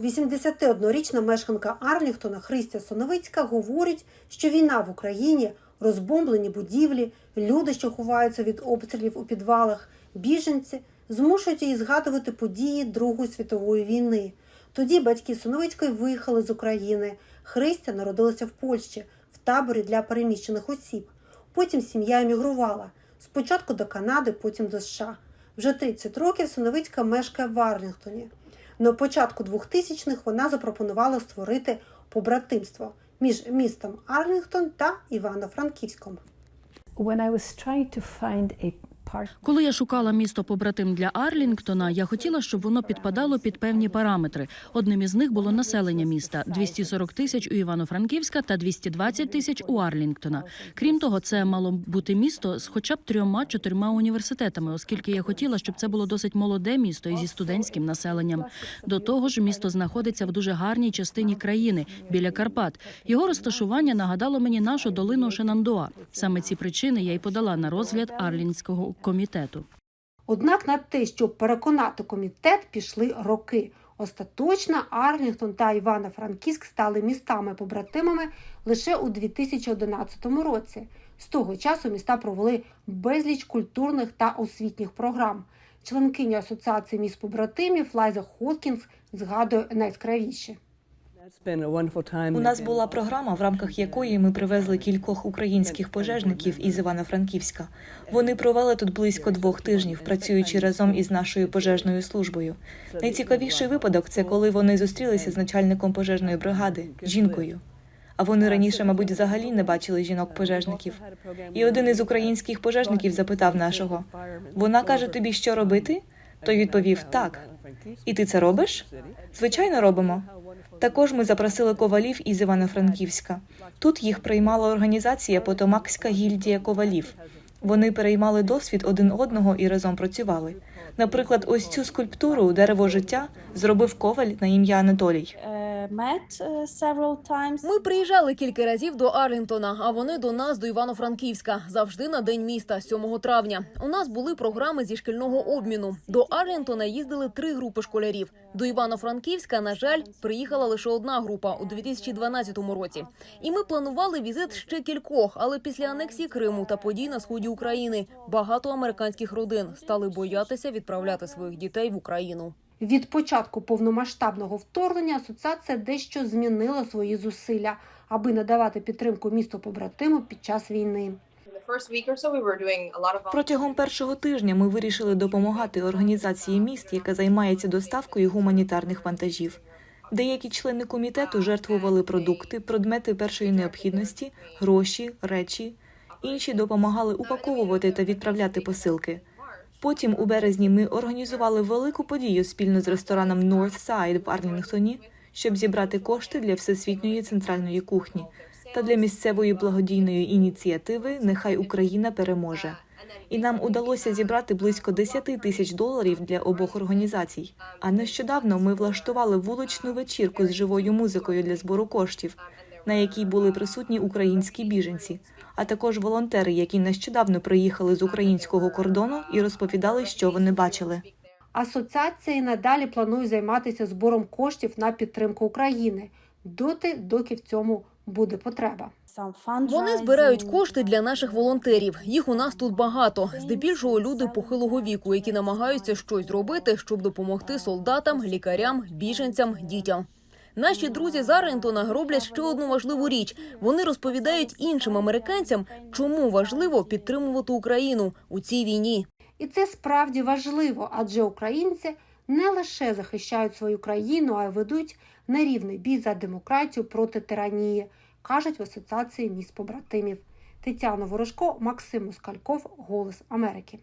81-річна мешканка Арлінгтона Христя Соновицька говорить, що війна в Україні, розбомблені будівлі, люди, що ховаються від обстрілів у підвалах, біженці змушують її згадувати події Другої світової війни. Тоді батьки Соновицької виїхали з України. Христя народилася в Польщі в таборі для переміщених осіб. Потім сім'я емігрувала спочатку до Канади, потім до США. Вже 30 років Соновицька мешкає в Арлінгтоні. На початку 2000-х вона запропонувала створити побратимство між містом Арлінгтон та Івано-Франківськом. When I was trying to find a Коли я шукала місто побратим для Арлінгтона, я хотіла, щоб воно підпадало під певні параметри. Одним із них було населення міста 240 тисяч у Івано-Франківська та 220 тисяч у Арлінгтона. Крім того, це мало бути місто з хоча б трьома-чотирма університетами, оскільки я хотіла, щоб це було досить молоде місто і зі студентським населенням. До того ж, місто знаходиться в дуже гарній частині країни біля Карпат. Його розташування нагадало мені нашу долину Шенандоа. Саме ці причини я й подала на розгляд Арлінського комітету. Однак на те, щоб переконати комітет, пішли роки. Остаточно Арлінгтон та Івано-Франківськ стали містами-побратимами лише у 2011 році. З того часу міста провели безліч культурних та освітніх програм. Членкиня Асоціації міст побратимів Лайза Хоткінс згадує найяскравіше. У нас була програма, в рамках якої ми привезли кількох українських пожежників із Івано-Франківська. Вони провели тут близько двох тижнів, працюючи разом із нашою пожежною службою. Найцікавіший випадок це коли вони зустрілися з начальником пожежної бригади, жінкою. А вони раніше, мабуть, взагалі не бачили жінок-пожежників. І один із українських пожежників запитав нашого: вона каже тобі, що робити? Той відповів так. І ти це робиш? Звичайно, робимо. Також ми запросили ковалів із Івано-Франківська. Тут їх приймала організація Потомакська гільдія ковалів. Вони переймали досвід один одного і разом працювали. Наприклад, ось цю скульптуру дерево життя зробив коваль на ім'я Анатолій. Times. Ми приїжджали кілька разів до Арлінгтона, а вони до нас до Івано-Франківська. Завжди на день міста, 7 травня. У нас були програми зі шкільного обміну. До Арлінгтона їздили три групи школярів. До Івано-Франківська, на жаль, приїхала лише одна група у 2012 році. І ми планували візит ще кількох, але після анексії Криму та подій на сході України багато американських родин стали боятися відправляти своїх дітей в Україну. Від початку повномасштабного вторгнення асоціація дещо змінила свої зусилля, аби надавати підтримку місту побратиму під час війни. Протягом першого тижня ми вирішили допомагати організації міст, яка займається доставкою гуманітарних вантажів. Деякі члени комітету жертвували продукти, предмети першої необхідності, гроші, речі. Інші допомагали упаковувати та відправляти посилки. Потім у березні ми організували велику подію спільно з рестораном Northside в Арлінгтоні, щоб зібрати кошти для всесвітньої центральної кухні та для місцевої благодійної ініціативи Нехай Україна переможе. І нам удалося зібрати близько 10 тисяч доларів для обох організацій. А нещодавно ми влаштували вуличну вечірку з живою музикою для збору коштів, на якій були присутні українські біженці, а також волонтери, які нещодавно приїхали з українського кордону і розповідали, що вони бачили. Асоціація і надалі планує займатися збором коштів на підтримку України доти, доки в цьому буде потреба. Вони збирають кошти для наших волонтерів. Їх у нас тут багато. Здебільшого люди похилого віку, які намагаються щось зробити, щоб допомогти солдатам, лікарям, біженцям, дітям. Наші друзі з Арентона роблять ще одну важливу річ. Вони розповідають іншим американцям, чому важливо підтримувати Україну у цій війні. І це справді важливо, адже українці не лише захищають свою країну, а й ведуть нерівний бій за демократію проти тиранії, кажуть в асоціації міст побратимів. Тетяна Ворожко, Максим Москальков, Голос Америки.